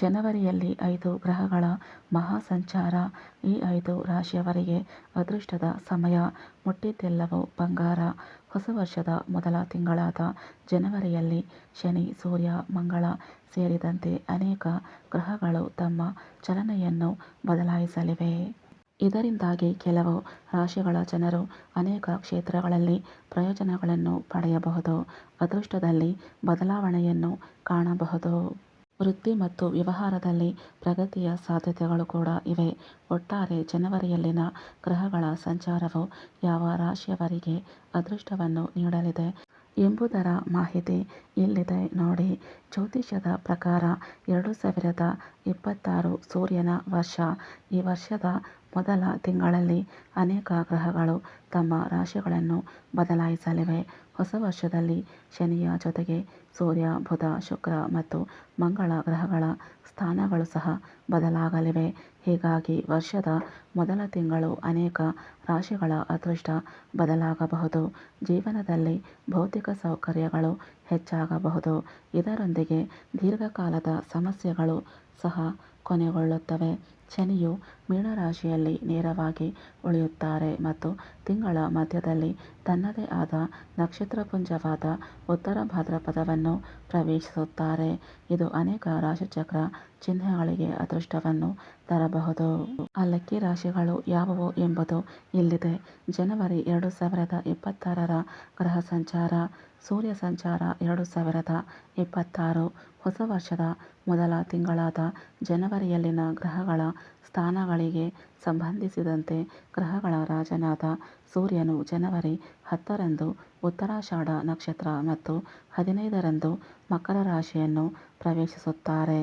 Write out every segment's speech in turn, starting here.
ಜನವರಿಯಲ್ಲಿ ಐದು ಗ್ರಹಗಳ ಮಹಾಸಂಚಾರ ಈ ಐದು ರಾಶಿಯವರಿಗೆ ಅದೃಷ್ಟದ ಸಮಯ. ಮುಟ್ಟಿದ್ದೆಲ್ಲವೂ ಬಂಗಾರ. ಹೊಸ ವರ್ಷದ ಮೊದಲ ತಿಂಗಳಾದ ಜನವರಿಯಲ್ಲಿ ಶನಿ, ಸೂರ್ಯ, ಮಂಗಳ ಸೇರಿದಂತೆ ಅನೇಕ ಗ್ರಹಗಳು ತಮ್ಮ ಚಲನೆಯನ್ನು ಬದಲಾಯಿಸಲಿವೆ. ಇದರಿಂದಾಗಿ ಕೆಲವು ರಾಶಿಗಳ ಜನರು ಅನೇಕ ಕ್ಷೇತ್ರಗಳಲ್ಲಿ ಪ್ರಯೋಜನಗಳನ್ನು ಪಡೆಯಬಹುದು. ಅದೃಷ್ಟದಲ್ಲಿ ಬದಲಾವಣೆಯನ್ನು ಕಾಣಬಹುದು. ವೃತ್ತಿ ಮತ್ತು ವ್ಯವಹಾರದಲ್ಲಿ ಪ್ರಗತಿಯ ಸಾಧ್ಯತೆಗಳು ಕೂಡ ಇವೆ. ಒಟ್ಟಾರೆ ಜನವರಿಯಲ್ಲಿನ ಗ್ರಹಗಳ ಸಂಚಾರವು ಯಾವ ರಾಶಿಯವರಿಗೆ ಅದೃಷ್ಟವನ್ನು ನೀಡಲಿದೆ ಎಂಬುದರ ಮಾಹಿತಿ ಇಲ್ಲಿದೆ ನೋಡಿ. ಜ್ಯೋತಿಷ್ಯದ ಪ್ರಕಾರ ಎರಡು ಸಾವಿರದ ಇಪ್ಪತ್ತಾರು ಸೂರ್ಯನ ವರ್ಷ. ಈ ವರ್ಷದ ಮೊದಲ ತಿಂಗಳಲ್ಲಿ ಅನೇಕ ಗ್ರಹಗಳು ತಮ್ಮ ರಾಶಿಗಳನ್ನು ಬದಲಾಯಿಸಲಿವೆ. ಹೊಸ ವರ್ಷದಲ್ಲಿ ಶನಿಯ ಜೊತೆಗೆ ಸೂರ್ಯ, ಬುಧ, ಶುಕ್ರ ಮತ್ತು ಮಂಗಳ ಗ್ರಹಗಳ ಸ್ಥಾನಗಳು ಸಹ ಬದಲಾಗಲಿವೆ. ಹೀಗಾಗಿ ವರ್ಷದ ಮೊದಲ ತಿಂಗಳು ಅನೇಕ ರಾಶಿಗಳ ಅದೃಷ್ಟ ಬದಲಾಗಬಹುದು. ಜೀವನದಲ್ಲಿ ಭೌತಿಕ ಸೌಕರ್ಯಗಳು ಹೆಚ್ಚಾಗಬಹುದು. ಇದರೊಂದಿಗೆ ದೀರ್ಘಕಾಲದ ಸಮಸ್ಯೆಗಳು ಸಹ ಕೊನೆಗೊಳ್ಳುತ್ತವೆ. ಶನಿಯು ಮೀನರಾಶಿಯಲ್ಲಿ ನೇರವಾಗಿ ಉಳಿಯುತ್ತಾರೆ ಮತ್ತು ತಿಂಗಳ ಮಧ್ಯದಲ್ಲಿ ತನ್ನದೇ ಆದ ನಕ್ಷತ್ರಪುಂಜವಾದ ಉತ್ತರ ಭಾದ್ರಪದವನ್ನು ಪ್ರವೇಶಿಸುತ್ತಾರೆ. ಇದು ಅನೇಕ ರಾಶಿಚಕ್ರ ಚಿಹ್ನೆಗಳಿಗೆ ಅದೃಷ್ಟವನ್ನು ತರಬಹುದು. ಆ ಲಕ್ಕಿ ರಾಶಿಗಳು ಯಾವುವು ಎಂಬುದು ಇಲ್ಲಿದೆ. ಜನವರಿ ಎರಡು ಸಾವಿರದ ಇಪ್ಪತ್ತಾರರ ಗ್ರಹ ಸಂಚಾರ, ಸೂರ್ಯ ಸಂಚಾರ ಎರಡು ಸಾವಿರದ ಇಪ್ಪತ್ತಾರು, ಹೊಸ ವರ್ಷದ ಮೊದಲ ತಿಂಗಳಾದ ಜನವರಿಯಲ್ಲಿನ ಗ್ರಹಗಳ ಸ್ಥಾನಗಳಿಗೆ ಸಂಬಂಧಿಸಿದಂತೆ ಗ್ರಹಗಳ ರಾಜನಾದ ಸೂರ್ಯನು ಜನವರಿ ಹತ್ತರಂದು ಉತ್ತರಾಷಾಢ ನಕ್ಷತ್ರ ಮತ್ತು ಹದಿನೈದರಂದು ಮಕರ ರಾಶಿಯನ್ನು ಪ್ರವೇಶಿಸುತ್ತಾರೆ.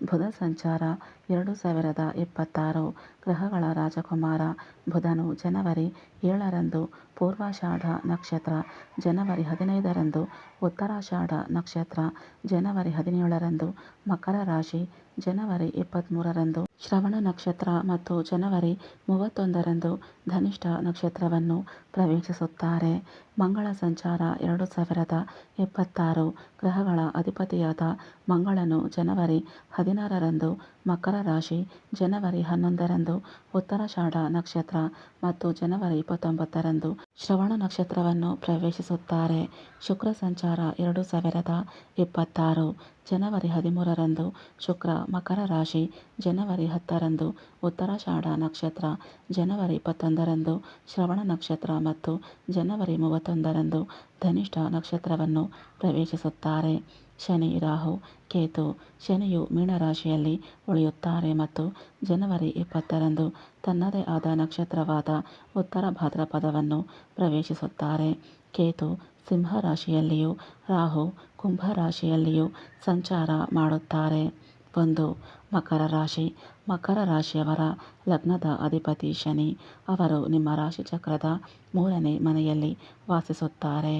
ಬುಧ ಸಂಚಾರ ಎರಡು ಸಾವಿರದ ಇಪ್ಪತ್ತಾರು. ಗ್ರಹಗಳ ರಾಜಕುಮಾರ ಬುಧನು ಜನವರಿ ಏಳರಂದು ಪೂರ್ವಾಷಾಢ ನಕ್ಷತ್ರ, ಜನವರಿ ಹದಿನೈದರಂದು ಉತ್ತರಾಷಾಢ ನಕ್ಷತ್ರ, ಜನವರಿ ಹದಿನೇಳರಂದು ಮಕರ ರಾಶಿ, ಜನವರಿ ಇಪ್ಪತ್ತ್ಮೂರರಂದು ಶ್ರವಣ ನಕ್ಷತ್ರ ಮತ್ತು ಜನವರಿ ಮೂವತ್ತೊಂದರಂದು ಧನಿಷ್ಠ ನಕ್ಷತ್ರವನ್ನು ಪ್ರವೇಶಿಸುತ್ತಾರೆ. ಮಂಗಳ ಸಂಚಾರ ಎರಡು ಸಾವಿರದ ಇಪ್ಪತ್ತಾರು ಗ್ರಹಗಳ ಅಧಿಪತಿಯಾದ ಮಂಗಳನು ಜನವರಿ ಹದಿನಾರರಂದು ಮಕರ ರಾಶಿ, ಜನವರಿ ಹನ್ನೊಂದರಂದು ಉತ್ತರಾಷಾಢ ನಕ್ಷತ್ರ ಮತ್ತು ಜನವರಿ ಇಪ್ಪತ್ತೊಂಬತ್ತರಂದು ಶ್ರವಣ ನಕ್ಷತ್ರವನ್ನು ಪ್ರವೇಶಿಸುತ್ತಾರೆ. ಶುಕ್ರ ಸಂಚಾರ ಎರಡು ಸಾವಿರದ ಇಪ್ಪತ್ತಾರು, ಜನವರಿ ಹದಿಮೂರರಂದು ಶುಕ್ರ ಮಕರ ರಾಶಿ, ಜನವರಿ ಹತ್ತರಂದು ಉತ್ತರಾಷಾಢ ನಕ್ಷತ್ರ, ಜನವರಿ ಇಪ್ಪತ್ತೊಂದರಂದು ಶ್ರವಣ ನಕ್ಷತ್ರ ಮತ್ತು ಜನವರಿ ಮೂವತ್ತೊಂದರಂದು ಧನಿಷ್ಠ ನಕ್ಷತ್ರವನ್ನು ಪ್ರವೇಶಿಸುತ್ತಾರೆ. ಶನಿ ರಾಹು ಕೇತು ಶನಿಯು ಮೀನರಾಶಿಯಲ್ಲಿ ಉಳಿಯುತ್ತಾರೆ ಮತ್ತು ಜನವರಿ ಇಪ್ಪತ್ತರಂದು ತನ್ನದೇ ಆದ ನಕ್ಷತ್ರವಾದ ಉತ್ತರ ಭಾದ್ರಪದವನ್ನು ಪ್ರವೇಶಿಸುತ್ತಾರೆ. ಕೇತು ಸಿಂಹ ರಾಶಿಯಲ್ಲಿಯೂ ರಾಹು ಕುಂಭ ರಾಶಿಯಲ್ಲಿಯೂ ಸಂಚಾರ ಮಾಡುತ್ತಾರೆ. ಒಂದು, ಮಕರ ರಾಶಿ. ಮಕರ ರಾಶಿಯವರ ಲಗ್ನದ ಅಧಿಪತಿ ಶನಿ ಅವರು ನಿಮ್ಮ ರಾಶಿಚಕ್ರದ ಮೂರನೇ ಮನೆಯಲ್ಲಿ ವಾಸಿಸುತ್ತಾರೆ.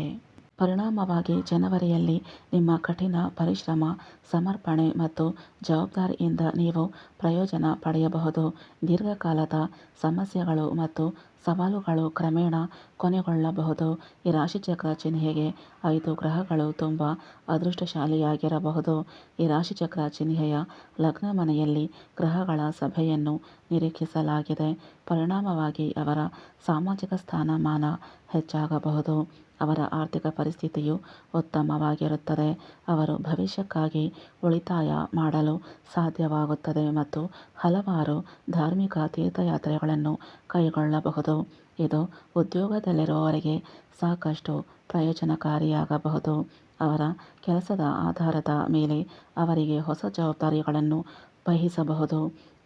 ಪರಿಣಾಮವಾಗಿ ಜನವರಿಯಲ್ಲಿ ನಿಮ್ಮ ಕಠಿಣ ಪರಿಶ್ರಮ ಸಮರ್ಪಣೆ ಮತ್ತು ಜವಾಬ್ದಾರಿಯಿಂದ ನೀವು ಪ್ರಯೋಜನ ಪಡೆಯಬಹುದು. ದೀರ್ಘಕಾಲದ ಸಮಸ್ಯೆಗಳು ಮತ್ತು ಸವಾಲುಗಳು ಕ್ರಮೇಣ ಕೊನೆಗೊಳ್ಳಬಹುದು. ಈ ರಾಶಿಚಕ್ರ ಚಿಹ್ನೆಗೆ ಐದು ಗ್ರಹಗಳು ತುಂಬ ಅದೃಷ್ಟಶಾಲಿಯಾಗಿರಬಹುದು. ಈ ರಾಶಿಚಕ್ರ ಚಿಹ್ನೆಯ ಲಗ್ನ ಮನೆಯಲ್ಲಿ ಗ್ರಹಗಳ ಸಭೆಯನ್ನು ನಿರೀಕ್ಷಿಸಲಾಗಿದೆ. ಪರಿಣಾಮವಾಗಿ ಅವರ ಸಾಮಾಜಿಕ ಸ್ಥಾನಮಾನ ಹೆಚ್ಚಾಗಬಹುದು. ಅವರ ಆರ್ಥಿಕ ಪರಿಸ್ಥಿತಿಯು ಉತ್ತಮವಾಗಿರುತ್ತದೆ. ಅವರು ಭವಿಷ್ಯಕ್ಕಾಗಿ ಉಳಿತಾಯ ಮಾಡಲು ಸಾಧ್ಯವಾಗುತ್ತದೆ ಮತ್ತು ಹಲವಾರು ಧಾರ್ಮಿಕ ತೀರ್ಥಯಾತ್ರೆಗಳನ್ನು ಕೈಗೊಳ್ಳಬಹುದು. ಇದು ಉದ್ಯೋಗದಲ್ಲಿರುವವರಿಗೆ ಸಾಕಷ್ಟು ಪ್ರಯೋಜನಕಾರಿಯಾಗಬಹುದು. ಅವರ ಕೆಲಸದ ಆಧಾರದ ಮೇಲೆ ಅವರಿಗೆ ಹೊಸ ಜವಾಬ್ದಾರಿಗಳನ್ನು ವಹಿಸಬಹುದು.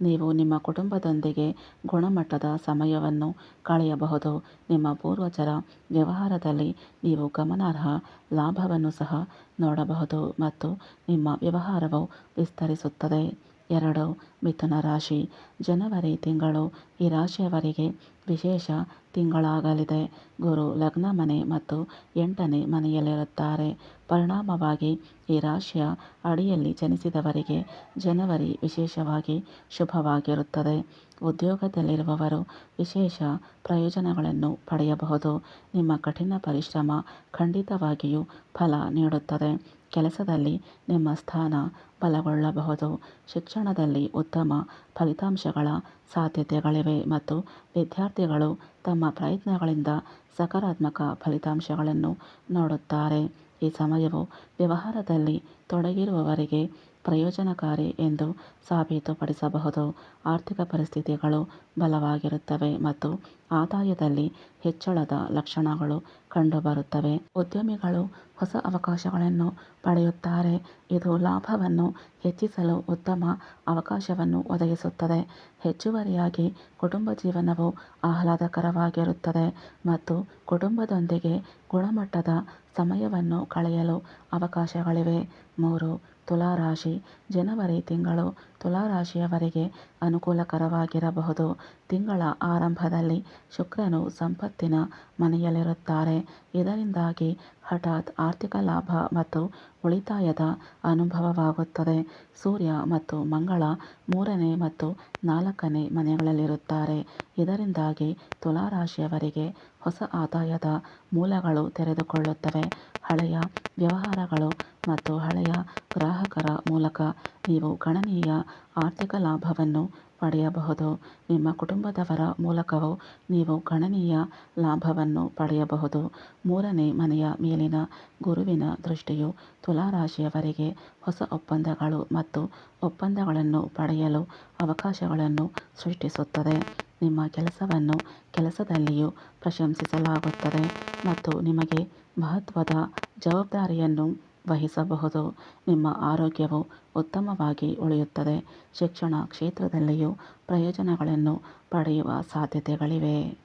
ನೀವು ನಿಮ್ಮ ಕುಟುಂಬದೊಂದಿಗೆ ಗುಣಮಟ್ಟದ ಸಮಯವನ್ನು ಕಳೆಯಬಹುದು. ನಿಮ್ಮ ಪೂರ್ವಜರ ವ್ಯವಹಾರದಲ್ಲಿ ನೀವು ಗಮನಾರ್ಹ ಲಾಭವನ್ನು ಸಹ ನೋಡಬಹುದು ಮತ್ತು ನಿಮ್ಮ ವ್ಯವಹಾರವು ವಿಸ್ತರಿಸುತ್ತದೆ. ಎರಡು, ಮಿಥುನ ರಾಶಿ. ಜನವರಿ ತಿಂಗಳು. ಈ ರಾಶಿಯವರಿಗೆ ವಿಶೇಷ ತಿಂಗಳಾಗಲಿದೆ. ಗುರು ಲಗ್ನ ಮನೆ ಮತ್ತು ಎಂಟನೇ ಮನೆಯಲ್ಲಿರುತ್ತಾರೆ. ಪರಿಣಾಮವಾಗಿ ಈ ರಾಶಿಯ ಅಡಿಯಲ್ಲಿ ಜನಿಸಿದವರಿಗೆ ಜನವರಿ ವಿಶೇಷವಾಗಿ ಶುಭವಾಗಿರುತ್ತದೆ. ಉದ್ಯೋಗದಲ್ಲಿರುವವರು ವಿಶೇಷ ಪ್ರಯೋಜನಗಳನ್ನು ಪಡೆಯಬಹುದು. ನಿಮ್ಮ ಕಠಿಣ ಪರಿಶ್ರಮ ಖಂಡಿತವಾಗಿಯೂ ಫಲ ನೀಡುತ್ತದೆ. ಕೆಲಸದಲ್ಲಿ ನಿಮ್ಮ ಸ್ಥಾನ ಬಲಗೊಳ್ಳಬಹುದು. ಶಿಕ್ಷಣದಲ್ಲಿ ಉತ್ತಮ ಫಲಿತಾಂಶಗಳ ಸಾಧ್ಯತೆಗಳಿವೆ ಮತ್ತು ವಿದ್ಯಾರ್ಥಿಗಳು ತಮ್ಮ ಪ್ರಯತ್ನಗಳಿಂದ ಸಕಾರಾತ್ಮಕ ಫಲಿತಾಂಶಗಳನ್ನು ನೋಡುತ್ತಾರೆ. ಈ ಸಮಯವು ವ್ಯವಹಾರದಲ್ಲಿ ತೊಡಗಿರುವವರಿಗೆ ಪ್ರಯೋಜನಕಾರಿ ಎಂದು ಸಾಬೀತುಪಡಿಸಬಹುದು. ಆರ್ಥಿಕ ಪರಿಸ್ಥಿತಿಗಳು ಬಲವಾಗಿರುತ್ತವೆ ಮತ್ತು ಆದಾಯದಲ್ಲಿ ಹೆಚ್ಚಳದ ಲಕ್ಷಣಗಳು ಕಂಡುಬರುತ್ತವೆ. ಉದ್ಯಮಿಗಳು ಹೊಸ ಅವಕಾಶಗಳನ್ನು ಪಡೆಯುತ್ತಾರೆ. ಇದು ಲಾಭವನ್ನು ಹೆಚ್ಚಿಸಲು ಉತ್ತಮ ಅವಕಾಶವನ್ನು ಒದಗಿಸುತ್ತದೆ. ಹೆಚ್ಚುವರಿಯಾಗಿ ಕುಟುಂಬ ಜೀವನವು ಆಹ್ಲಾದಕರವಾಗಿರುತ್ತದೆ ಮತ್ತು ಕುಟುಂಬದೊಂದಿಗೆ ಗುಣಮಟ್ಟದ ಸಮಯವನ್ನು ಕಳೆಯಲು ಅವಕಾಶಗಳಿವೆ. ಮೂರು ತುಲಾ ರಾಶಿ ಜನವರಿ ತಿಂಗಳು ತುಲಾ ರಾಶಿಯವರಿಗೆ ಅನುಕೂಲಕರವಾಗಿರಬಹುದು. ತಿಂಗಳ ಆರಂಭದಲ್ಲಿ ಶುಕ್ರನು ಸಂಪತ್ತಿನ ಮನೆಯಲ್ಲಿರುತ್ತಾರೆ. ಇದರಿಂದಾಗಿ ಹಠಾತ್ ಆರ್ಥಿಕ ಲಾಭ ಮತ್ತು ಉಳಿತಾಯದ ಅನುಭವವಾಗುತ್ತದೆ. ಸೂರ್ಯ ಮತ್ತು ಮಂಗಳ ಮೂರನೇ ಮತ್ತು ನಾಲ್ಕನೇ ಮನೆಗಳಲ್ಲಿರುತ್ತಾರೆ. ಇದರಿಂದಾಗಿ ತುಲಾ ರಾಶಿಯವರಿಗೆ ಹೊಸ ಆದಾಯದ ಮೂಲಗಳು ತೆರೆದುಕೊಳ್ಳುತ್ತವೆ. ಹಳೆಯ ವ್ಯವಹಾರಗಳು ಮತ್ತು ಹಳೆಯ ಗ್ರಾಹಕರ ಮೂಲಕ ನೀವು ಗಣನೀಯ ಆರ್ಥಿಕ ಲಾಭವನ್ನು ಪಡೆಯಬಹುದು. ನಿಮ್ಮ ಕುಟುಂಬದವರ ಮೂಲಕವೂ ನೀವು ಗಣನೀಯ ಲಾಭವನ್ನು ಪಡೆಯಬಹುದು. ಮೂರನೇ ಮನೆಯ ಮೇಲಿನ ಗುರುವಿನ ದೃಷ್ಟಿಯು ತುಲಾ ರಾಶಿಯವರಿಗೆ ಹೊಸ ಒಪ್ಪಂದಗಳು ಮತ್ತು ಒಪ್ಪಂದಗಳನ್ನು ಪಡೆಯಲು ಅವಕಾಶಗಳನ್ನು ಸೃಷ್ಟಿಸುತ್ತದೆ. ನಿಮ್ಮ ಕೆಲಸವನ್ನು ಕೆಲಸದಲ್ಲಿಯೂ ಪ್ರಶಂಸಿಸಲಾಗುತ್ತದೆ ಮತ್ತು ನಿಮಗೆ ಮಹತ್ವದ ಜವಾಬ್ದಾರಿಯನ್ನು ವಹಿಸಬಹುದು. ನಿಮ್ಮ ಆರೋಗ್ಯವು ಉತ್ತಮವಾಗಿ ಉಳಿಯುತ್ತದೆ. ಶಿಕ್ಷಣ ಕ್ಷೇತ್ರದಲ್ಲಿಯೂ ಪ್ರಯೋಜನಗಳನ್ನು ಪಡೆಯುವ ಸಾಧ್ಯತೆಗಳಿವೆ.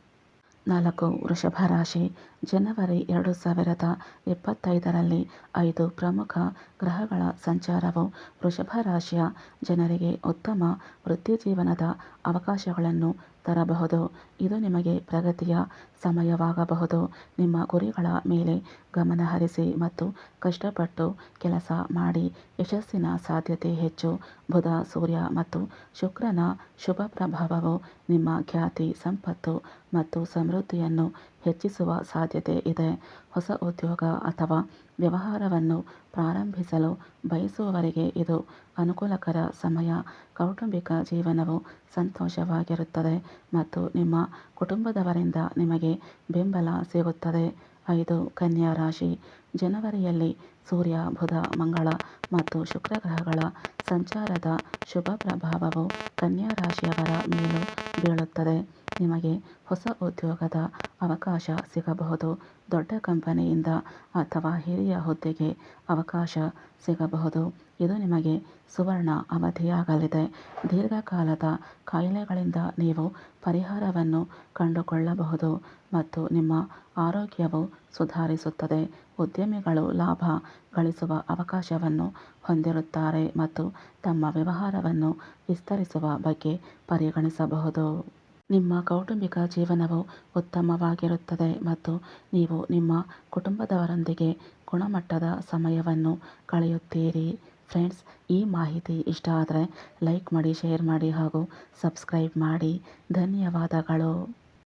ನಾಲ್ಕು, ವೃಷಭ ರಾಶಿ. ಜನವರಿ ಎರಡು ಸಾವಿರದ ಇಪ್ಪತ್ತೈದರಲ್ಲಿ ಐದು ಪ್ರಮುಖ ಗ್ರಹಗಳ ಸಂಚಾರವು ವೃಷಭ ರಾಶಿಯ ಜನರಿಗೆ ಉತ್ತಮ ವೃತ್ತಿಜೀವನದ ಅವಕಾಶಗಳನ್ನು ತರಬಹುದು. ಇದು ನಿಮಗೆ ಪ್ರಗತಿಯ ಸಮಯವಾಗಬಹುದು. ನಿಮ್ಮ ಗುರಿಗಳ ಮೇಲೆ ಗಮನ ಹರಿಸಿ ಮತ್ತು ಕಷ್ಟಪಟ್ಟು ಕೆಲಸ ಮಾಡಿ. ಯಶಸ್ಸಿನ ಸಾಧ್ಯತೆ ಹೆಚ್ಚು. ಬುಧ, ಸೂರ್ಯ ಮತ್ತು ಶುಕ್ರನ ಶುಭ ಪ್ರಭಾವವು ನಿಮ್ಮ ಖ್ಯಾತಿ, ಸಂಪತ್ತು ಮತ್ತು ಸಮೃದ್ಧಿಯನ್ನು ಹೆಚ್ಚಿಸುವ ಸಾಧ್ಯತೆ ಇದೆ. ಹೊಸ ಉದ್ಯೋಗ ಅಥವಾ ವ್ಯವಹಾರವನ್ನು ಪ್ರಾರಂಭಿಸಲು ಬಯಸುವವರಿಗೆ ಇದು ಅನುಕೂಲಕರ ಸಮಯ. ಕೌಟುಂಬಿಕ ಜೀವನವು ಸಂತೋಷವಾಗಿರುತ್ತದೆ ಮತ್ತು ನಿಮ್ಮ ಕುಟುಂಬದವರಿಂದ ನಿಮಗೆ ಬೆಂಬಲ ಸಿಗುತ್ತದೆ. ಐದು, ಕನ್ಯಾ ರಾಶಿ. ಜನವರಿಯಲ್ಲಿ ಸೂರ್ಯ, ಬುಧ, ಮಂಗಳ ಮತ್ತು ಶುಕ್ರ ಗ್ರಹಗಳ ಸಂಚಾರದ ಶುಭ ಪ್ರಭಾವವು ಕನ್ಯಾ ರಾಶಿಯವರ ಮೇಲೂ ಬೀಳುತ್ತದೆ. ನಿಮಗೆ ಹೊಸ ಉದ್ಯೋಗದ ಅವಕಾಶ ಸಿಗಬಹುದು. ದೊಡ್ಡ ಕಂಪನಿಯಿಂದ ಅಥವಾ ಹಿರಿಯ ಹುದ್ದೆಗೆ ಅವಕಾಶ ಸಿಗಬಹುದು. ಇದು ನಿಮಗೆ ಸುವರ್ಣ ಅವಧಿಯಾಗಲಿದೆ. ದೀರ್ಘಕಾಲದ ಕಾಯಿಲೆಗಳಿಂದ ನೀವು ಪರಿಹಾರವನ್ನು ಕಂಡುಕೊಳ್ಳಬಹುದು ಮತ್ತು ನಿಮ್ಮ ಆರೋಗ್ಯವು ಸುಧಾರಿಸುತ್ತದೆ. ಉದ್ಯಮಿಗಳು ಲಾಭ ಗಳಿಸುವ ಅವಕಾಶವನ್ನು ಹೊಂದಿರುತ್ತಾರೆ ಮತ್ತು ತಮ್ಮ ವ್ಯವಹಾರವನ್ನು ವಿಸ್ತರಿಸುವ ಬಗ್ಗೆ ಪರಿಗಣಿಸಬಹುದು. ನಿಮ್ಮ ಕೌಟುಂಬಿಕ ಜೀವನವು ಉತ್ತಮವಾಗಿರುತ್ತದೆ ಮತ್ತು ನೀವು ನಿಮ್ಮ ಕುಟುಂಬದವರೊಂದಿಗೆ ಗುಣಮಟ್ಟದ ಸಮಯವನ್ನು ಕಳೆಯುತ್ತೀರಿ. ಫ್ರೆಂಡ್ಸ್, ಈ ಮಾಹಿತಿ ಇಷ್ಟ ಆದರೆ ಲೈಕ್ ಮಾಡಿ, ಶೇರ್ ಮಾಡಿ ಹಾಗೂ ಸಬ್ಸ್ಕ್ರೈಬ್ ಮಾಡಿ. ಧನ್ಯವಾದಗಳು.